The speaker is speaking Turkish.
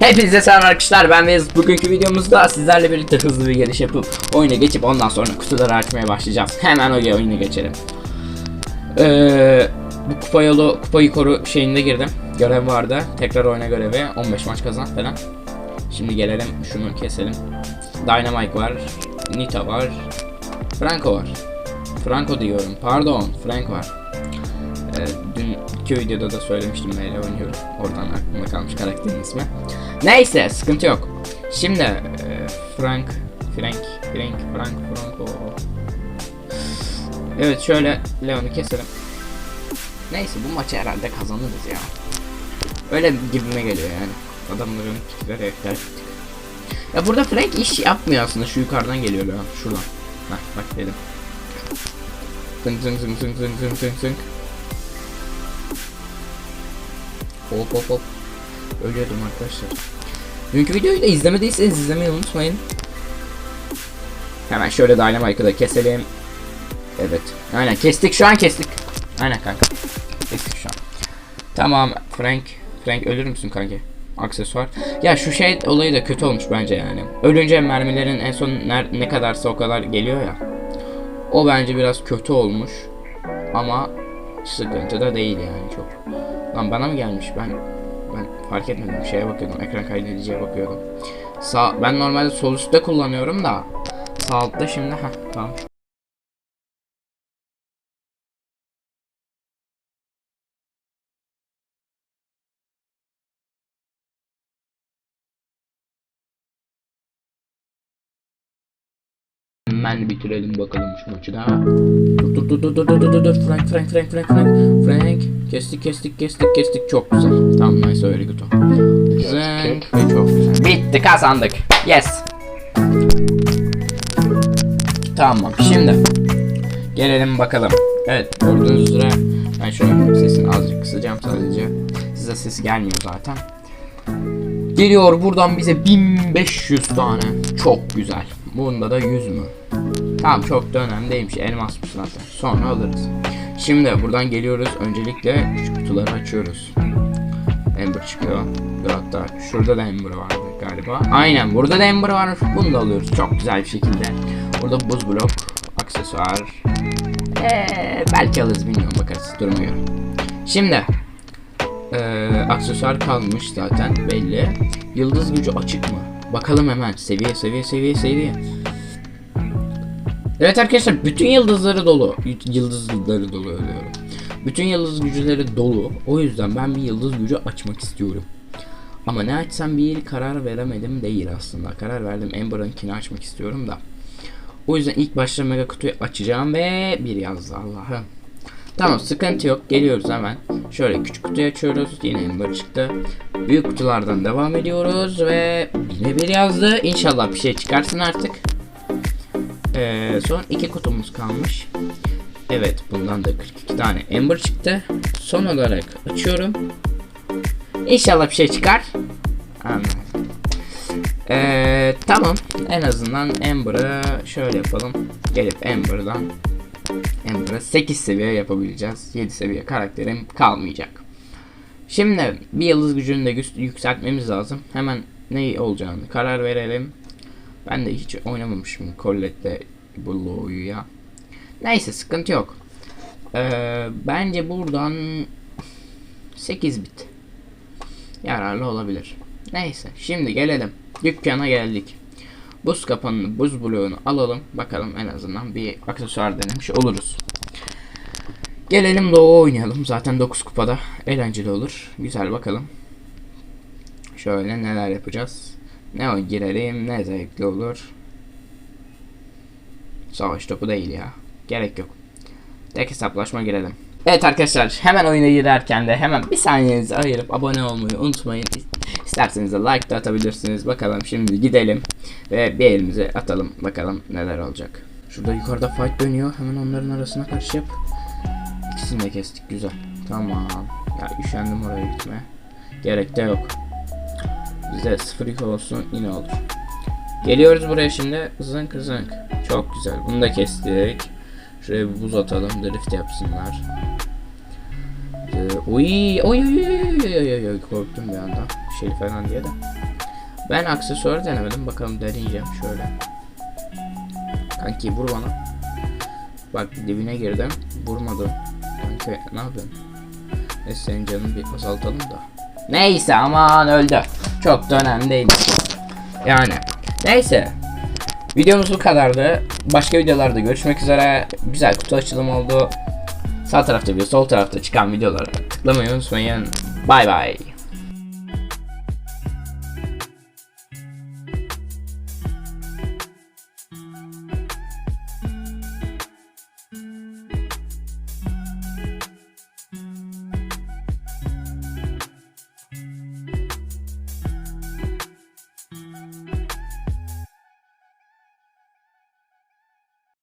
Hepinize selam arkadaşlar ben Vez. Bugünkü videomuzda sizlerle birlikte hızlı bir giriş yapıp oyuna geçip ondan sonra kutuları açmaya başlayacağız. Hemen o oyuna geçelim. Ee, bu kupa yolu, kupayı koru şeyinde girdim. Görev vardı. Tekrar oyna görevi. 15 maç kazan falan. Şimdi gelelim şunu keselim. Dynamite var. Nita var. Franco var. Franco diyorum. Pardon. Frank var. Ee, dünkü videoda da söylemiştim neyle oynuyorum. Oradan aklımda kalmış karakterin ismi. Neyse sıkıntı yok. Şimdi e, Frank, Frank, Frank, Frank, Franco. Evet şöyle Leon'u keselim. Neyse bu maçı herhalde kazanırız ya. Öyle gibime geliyor yani. Adamların kitleri ekler. Ya burada Frank iş yapmıyor aslında. Şu yukarıdan geliyor Leon. Şuradan. Heh bak dedim. Zınk zınk zınk zınk zınk zınk zınk zınk. Hop hop hop. Ölüyordum arkadaşlar. Dünkü videoyu da izlemediyseniz izlemeyi unutmayın. Hemen şöyle Dynamite'ı da keselim. Evet. Aynen kestik şu an kestik. Aynen kanka. Kestik şu an. Tamam Frank. Frank ölür müsün kanki? Aksesuar. Ya şu şey olayı da kötü olmuş bence yani. Ölünce mermilerin en son ner- ne kadarsa o kadar geliyor ya. O bence biraz kötü olmuş. Ama sıkıntı da değil yani çok. Lan bana mı gelmiş? Ben ben fark etmedim. Şeye bakıyordum. Ekran kaydediciye bakıyordum. Sağ ben normalde sol üstte kullanıyorum da sağ altta şimdi ha tamam. Hemen bitirelim bakalım şu maçı da. Dur dur dur dur dur dur dur Frank Frank Frank Frank Frank Frank kestik kestik kestik kestik çok güzel. Tamam nice öyle good. Zenk ve çok güzel. Bitti kazandık. Yes. Tamam şimdi gelelim bakalım. Evet gördüğünüz üzere ben şöyle sesini azıcık kısacağım sadece. Size ses gelmiyor zaten. Geliyor buradan bize 1500 tane. Çok güzel. Bunda da 100 mü? Tamam çok da önemli değilmiş. Elmasmış zaten. Sonra alırız. Şimdi buradan geliyoruz. Öncelikle şu kutuları açıyoruz. Ember çıkıyor. Dur hatta şurada da Ember vardı galiba. Aynen burada da Ember var. Bunu da alıyoruz çok güzel bir şekilde. Burada buz blok, aksesuar. Ee, belki alırız bilmiyorum bakarız duruma göre. Şimdi ee, aksesuar kalmış zaten belli. Yıldız gücü açık mı? Bakalım hemen. Seviye seviye seviye seviye. Evet arkadaşlar bütün yıldızları dolu. Yıldızları dolu diyorum. Bütün yıldız gücüleri dolu. O yüzden ben bir yıldız gücü açmak istiyorum. Ama ne açsam bir karar veremedim değil aslında. Karar verdim Ember'ınkini açmak istiyorum da. O yüzden ilk başta mega kutuyu açacağım ve bir yazdı Allah'ım. Tamam sıkıntı yok geliyoruz hemen. Şöyle küçük kutuyu açıyoruz. Yine Ember çıktı. Büyük kutulardan devam ediyoruz ve yine bir yazdı. İnşallah bir şey çıkarsın artık. Ee, son iki kutumuz kalmış. Evet bundan da 42 tane Ember çıktı. Son olarak açıyorum. İnşallah bir şey çıkar. Anladım. Ee, tamam. En azından Ember'ı şöyle yapalım. Gelip Ember'dan Ember'ı 8 seviye yapabileceğiz. 7 seviye karakterim kalmayacak. Şimdi bir yıldız gücünü de yük- yükseltmemiz lazım. Hemen ne olacağını karar verelim. Ben de hiç oynamamışım Colette'le bu Low'yu ya. Neyse sıkıntı yok. Ee, bence buradan 8 bit yararlı olabilir. Neyse şimdi gelelim. Dükkana geldik. Buz kapanını, buz bloğunu alalım. Bakalım en azından bir aksesuar denemiş oluruz. Gelelim Doğu oynayalım. Zaten 9 kupada eğlenceli olur. Güzel bakalım. Şöyle neler yapacağız. Ne o girelim ne zevkli olur. Savaş topu değil ya. Gerek yok. Tek hesaplaşma girelim. Evet arkadaşlar hemen oyuna girerken de hemen bir saniyenizi ayırıp abone olmayı unutmayın. İsterseniz de like de atabilirsiniz. Bakalım şimdi gidelim ve bir elimize atalım. Bakalım neler olacak. Şurada yukarıda fight dönüyor. Hemen onların arasına karışıp ikisini de kestik. Güzel. Tamam. Ya üşendim oraya gitmeye. Gerek de yok. Bize 0 yük olsun yine olur. Geliyoruz buraya şimdi. Zınk zınk. Çok güzel. Bunu da kestik. Şuraya bir buz atalım. Drift yapsınlar. Ee, Oy oy oy oy oy oy oy korktum bir anda. Şey falan diye de. Ben aksesuarı denemedim. Bakalım deneyeceğim şöyle. Kanki vur bana. Bak dibine girdim. Vurmadı. Kanki ne yapıyorsun? Neyse senin canını bir azaltalım da. Neyse aman öldü. Çok da önemli değil. Yani. Neyse. Videomuz bu kadardı. Başka videolarda görüşmek üzere. Güzel kutu açılımı oldu. Sağ tarafta bir sol tarafta çıkan videolara tıklamayı unutmayın. Bye bye.